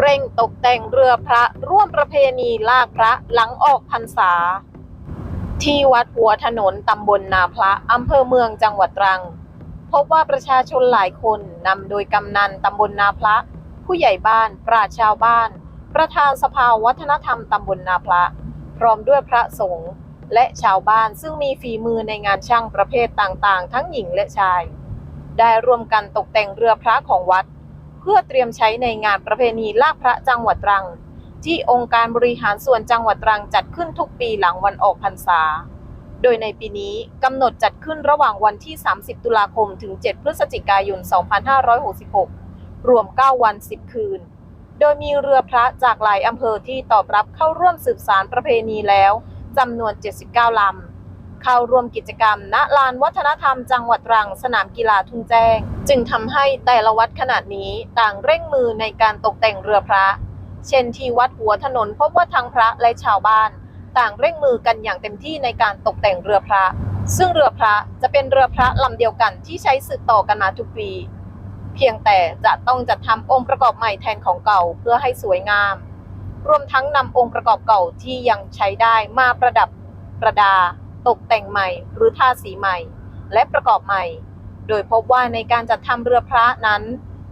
เร่งตกแต่งเรือพระร่วมประเพณีลากพระหลังออกพรรษา ที่วัดหัวถนนตำบลนาพระอำเภอเมืองจังหวัดตรัง พบว่าประชาชนหลายคนนำโดยกำนันตำบลนาพระ ผู้ใหญ่บ้านปราชญ์ชาวบ้าน ประธานสภาวัฒนธรรมตำบลนาพระ พร้อมด้วยพระสงฆ์ และชาวบ้านซึ่งมีฝีมือในงานช่างประเภทต่างๆ ทั้งหญิงและชาย ได้ร่วมกันตกแต่งเรือพระของวัด เพื่อเตรียมใช้ในงานประเพณีลากพระจังหวัดตรัง ที่องค์การบริหารส่วนจังหวัดตรังจัดขึ้นทุกปีหลังวันออกพรรษา โดยในปีนี้กำหนดจัดขึ้นระหว่างวันที่ 30 ตุลาคมถึง 7 พฤศจิกายน 2566 รวม 9 วัน 10 คืน โดยมีเรือพระจากหลายอำเภอที่ตอบรับเข้าร่วมสืบสารประเพณีแล้ว จำนวน 79 ลำ เข้าร่วมกิจกรรม ณ ลานวัฒนธรรมจังหวัดตรัง สนามกีฬาทุ่งแจ้ง จึงทำให้แต่ละวัดขนาดนี้ต่างเร่งมือในการตกแต่งเรือพระ เช่นที่วัดหัวถนนพบว่าทั้งพระและชาวบ้าน ต่างเร่งมือกันอย่างเต็มที่ในการตกแต่งเรือพระ ซึ่งเรือพระจะเป็นเรือพระลำเดียวกันที่ใช้สืบต่อกันมาทุกปี เพียงแต่จะต้องจัดทำองค์ประกอบใหม่แทนของเก่าเพื่อให้สวยงาม รวมทั้งนำองค์ประกอบเก่าที่ยังใช้ได้มาประดับประดา ตกแต่งใหม่ หรือทาสีใหม่ และประกอบใหม่ โดยพบว่าในการจัดทำเรือพระนั้น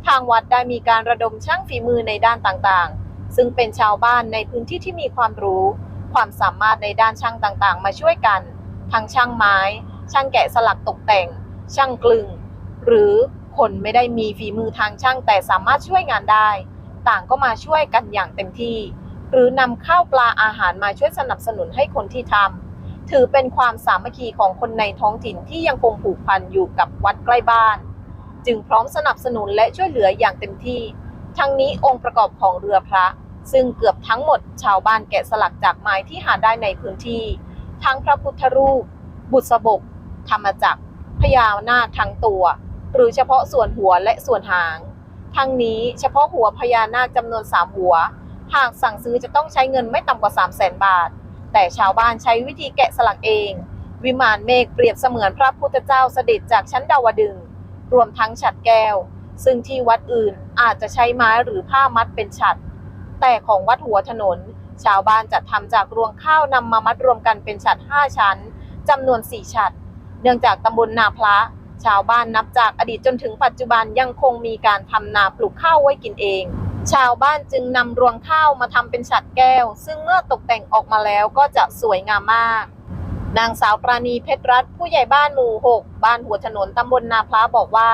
ทางวัดได้มีการระดมช่างฝีมือในด้านต่างๆ ซึ่งเป็นชาวบ้านในพื้นที่ที่มีความรู้ ความสามารถในด้านช่างต่างๆ มาช่วยกัน ทั้งช่างไม้ ช่างแกะสลักตกแต่ง ช่างกลึง หรือคนไม่ได้มีฝีมือทางช่างแต่สามารถช่วยงานได้ ต่างก็มาช่วยกันอย่างเต็มที่ หรือนำข้าวปลาอาหารมาช่วยสนับสนุนให้คนที่ทำถือเป็นความสามัคคีของคนในท้องถิ่นที่ยังคงผูกพันอยู่กับวัดใกล้บ้าน จึงพร้อมสนับสนุนและช่วยเหลืออย่างเต็มที่ ทั้งนี้องค์ประกอบของเรือพระ ซึ่งเกือบทั้งหมดชาวบ้านแกะสลักจากไม้ที่หาได้ในพื้นที่ ทั้งพระพุทธรูป บุษบก ธรรมจักรพญานาคทั้งตัว หรือเฉพาะส่วนหัวและส่วนหาง ทั้งนี้เฉพาะหัวพญานาคจำนวน 3 หัว หากสั่งซื้อจะต้องใช้เงินไม่ต่ำกว่า 3 0 0 0 0 0บาท แต่ชาวบ้านใช้วิธีแกะสลักเอง วิมานเมฆเปรียบเสมือนพระพุทธเจ้าเสด็จจากชั้นดาวดึง รวมทั้งฉัดแก้ว ซึ่งที่วัดอื่นอาจจะใช้ไม้หรือผ้ามัดเป็นฉัด แต่ของวัดหัวถนน ชาวบ้านจัดทำจากรวงข้าวนำมามัดรวมกันเป็นฉัด5ชั้นจำนวน 4 ฉัด เนื่องจากตำบลนาพระ ชาวบ้านนับจากอดีตจนถึงปัจจุบันยังคงมีการทำนาปลูกข้าวไว้กินเอง ชาวบ้านจึงนำรวงข้าวมาทำเป็นฉัดแก้ว ซึ่งเมื่อตกแต่งออกมาแล้วก็จะสวยงามมากนางสาวปราณีเพชรรัตน์ผู้ใหญ่บ้านหมู่ 6 บ้านหัวถนนตำบลนาพระบอกว่า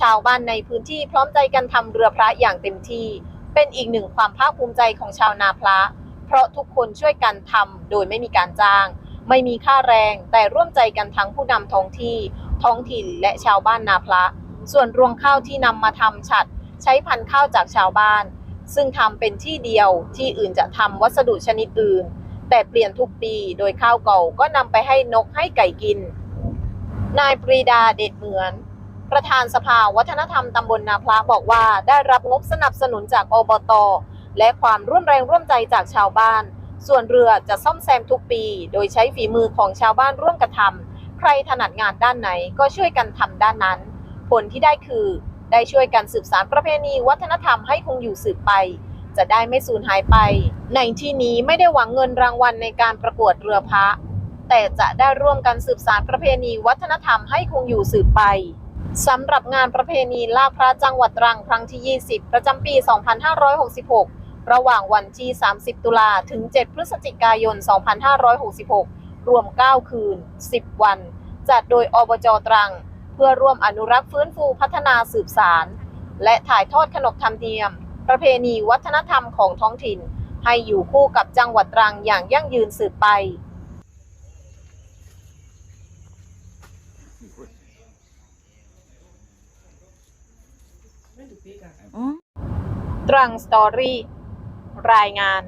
ชาวบ้านในพื้นที่พร้อมใจกันทำเรือพระอย่างเต็มที่ เป็นอีกหนึ่งความภาคภูมิใจของชาวนาพระ เพราะทุกคนช่วยกันทำโดยไม่มีการจ้าง ไม่มีค่าแรง แต่ร่วมใจกันทั้งผู้นำท้องที่ ท้องถิ่นและชาวบ้านนาพระ ส่วนรวงข้าวที่นำมาทำฉัด ใช้พันธุ์ข้าวจากชาวบ้าน ซึ่งทำเป็นที่เดียวที่อื่นจะทำวัสดุชนิดอื่น แต่เปลี่ยนทุกปีโดยข้าวเก่าก็นำไปให้นกให้ไก่กิน นายปรีดาเดชเหมือน ประธานสภาวัฒนธรรมตำบลนาพระบอกว่าได้รับงบสนับสนุนจากอบตและความร่วมแรงร่วมใจจากชาวบ้าน ส่วนเรือจะซ่อมแซมทุกปี โดยใช้ฝีมือของชาวบ้านร่วมกันทำ ใครถนัดงานด้านไหนก็ช่วยกันทำด้านนั้น ผลที่ได้คือได้ช่วยกันสืบสานประเพณีวัฒนธรรมให้คงอยู่สืบไป จะได้ไม่สูญหายไป ในที่นี้ไม่ได้หวังเงินรางวัลในการประกวดเรือพระ แต่จะได้ร่วมกันสืบสานประเพณีวัฒนธรรมให้คงอยู่สืบไปสำหรับงานประเพณีลากพระจังหวัดตรังครั้งที่ 20 ประจำปี 2566 ระหว่างวันที่ 30 ตุลาถึง 7 พฤศจิกายน 2566 รวม 9 คืน 10 วัน จัดโดยอบจตรัง เพื่อร่วมอนุรักษ์ฟื้นฟูพัฒนาสืบสาร และถ่ายทอดขนบธรรมเนียม ประเพณีวัฒนธรรมของท้องถิ่น ให้อยู่คู่กับจังหวัดตรังอย่างยั่งยืนสืบไปตรังสตอรี่รายงาน